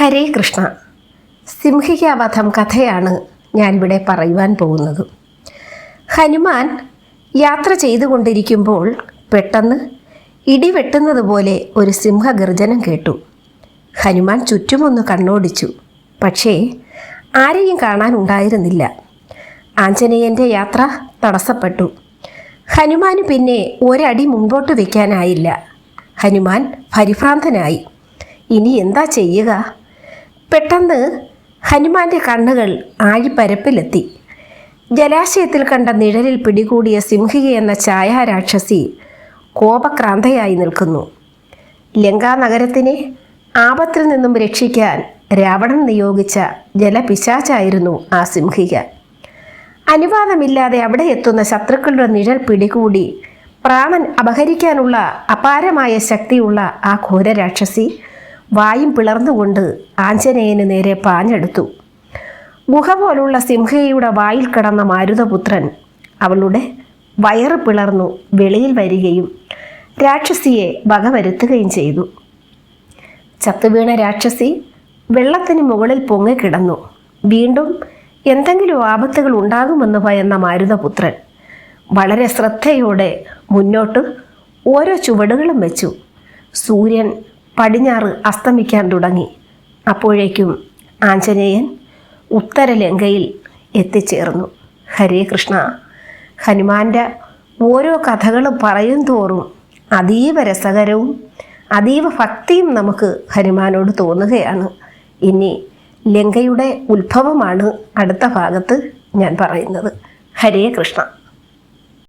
ഹരേ കൃഷ്ണ. സിംഹികാവധം കഥയാണ് ഞാനിവിടെ പറയുവാൻ പോകുന്നത്. ഹനുമാൻ യാത്ര ചെയ്തുകൊണ്ടിരിക്കുമ്പോൾ പെട്ടെന്ന് ഇടിവെട്ടുന്നത് പോലെ ഒരു സിംഹഗർജനം കേട്ടു. ഹനുമാൻ ചുറ്റുമൊന്ന് കണ്ണോടിച്ചു. പക്ഷേ ആരെയും കാണാൻ ഉണ്ടായിരുന്നില്ല. ആഞ്ജനേയന്റെ യാത്ര തടസ്സപ്പെട്ടു. ഹനുമാന് പിന്നെ ഒരടി മുമ്പോട്ട് വയ്ക്കാനായില്ല ഹനുമാൻ പരിഭ്രാന്തനായി. ഇനി എന്താ ചെയ്യുക? പെട്ടെന്ന് ഹനുമാന്റെ കണ്ണുകൾ ആഴിപ്പരപ്പിലെത്തി. ജലാശയത്തിൽ കണ്ട നിഴലിൽ പിടികൂടിയ സിംഹിക എന്ന ഛായാരാക്ഷസി കോപക്രാന്തയായി നിൽക്കുന്നു. ലങ്കാനഗരത്തിനെ ആപത്തിൽ നിന്നും രക്ഷിക്കാൻ രാവണൻ നിയോഗിച്ച ജലപിശാചായിരുന്നു ആ സിംഹിക. അനുവാദമില്ലാതെ അവിടെ എത്തുന്ന ശത്രുക്കളുടെ നിഴൽ പിടികൂടി പ്രാണൻ അപഹരിക്കാനുള്ള അപാരമായ ശക്തിയുള്ള ആ ഘോരരാക്ഷസി വായും പിളർന്നുകൊണ്ട് ആഞ്ജനേയന് നേരെ പാഞ്ഞെടുത്തു. ഗുഹ പോലുള്ള സിംഹയുടെ വായിൽ കിടന്ന മാരുതപുത്രൻ അവളുടെ വയറ് പിളർന്നു വെളിയിൽ വരികയും രാക്ഷസിയെ വകവരുത്തുകയും ചെയ്തു. ചത്തുവീണ രാക്ഷസി വെള്ളത്തിന് മുകളിൽ പൊങ്ങിക്കിടന്നു വീണ്ടും എന്തെങ്കിലും ആപത്തുകൾ ഉണ്ടാകുമെന്ന് ഭയന്ന മാരുതപുത്രൻ വളരെ ശ്രദ്ധയോടെ മുന്നോട്ട് ഓരോ ചുവടുകളും വെച്ചു. സൂര്യൻ പടിഞ്ഞാറ് അസ്തമിക്കാൻ തുടങ്ങി. അപ്പോഴേക്കും ആഞ്ജനേയൻ ഉത്തരലങ്കയിൽ എത്തിച്ചേർന്നു. ഹരേ കൃഷ്ണ. ഹനുമാന്റെ ഓരോ കഥകളും പറയും തോറും അതീവ രസകരവും അതീവ ഭക്തിയും നമുക്ക് ഹനുമാനോട് തോന്നുകയാണ്. ഇനി ലങ്കയുടെ ഉത്ഭവമാണ് അടുത്ത ഭാഗത്ത് ഞാൻ പറയുന്നത്. ഹരേ കൃഷ്ണ.